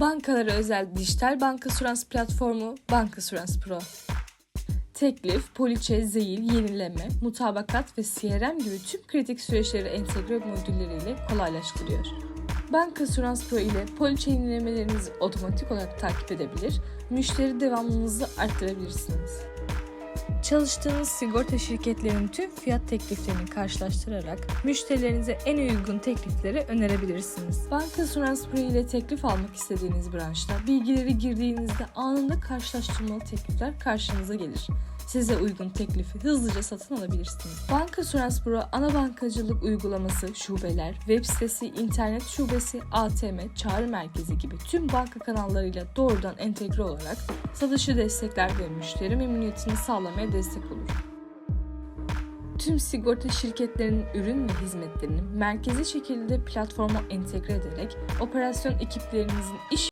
Bankalara özel dijital bankasurans platformu Bankasurans Pro. Teklif, poliçe, zeyil, yenileme, mutabakat ve CRM gibi tüm kritik süreçleri entegre modülleriyle kolaylaştırıyor. Bankasurans Pro ile poliçe yenilemelerinizi otomatik olarak takip edebilir, müşteri devamlılığınızı arttırabilirsiniz. Çalıştığınız sigorta şirketlerinin tüm fiyat tekliflerini karşılaştırarak müşterilerinize en uygun teklifleri önerebilirsiniz. Banka Surans Pro ile teklif almak istediğiniz branşta bilgileri girdiğinizde anında karşılaştırmalı teklifler karşınıza gelir. Size uygun teklifi hızlıca satın alabilirsiniz. Banka Surans Pro ana bankacılık uygulaması, şubeler, web sitesi, internet şubesi, ATM, çağrı merkezi gibi tüm banka kanallarıyla doğrudan entegre olarak satışı destekler ve müşteri memnuniyetini sağlamaya destek olur. Tüm sigorta şirketlerinin ürün ve hizmetlerini merkezi şekilde platforma entegre ederek operasyon ekiplerinizin iş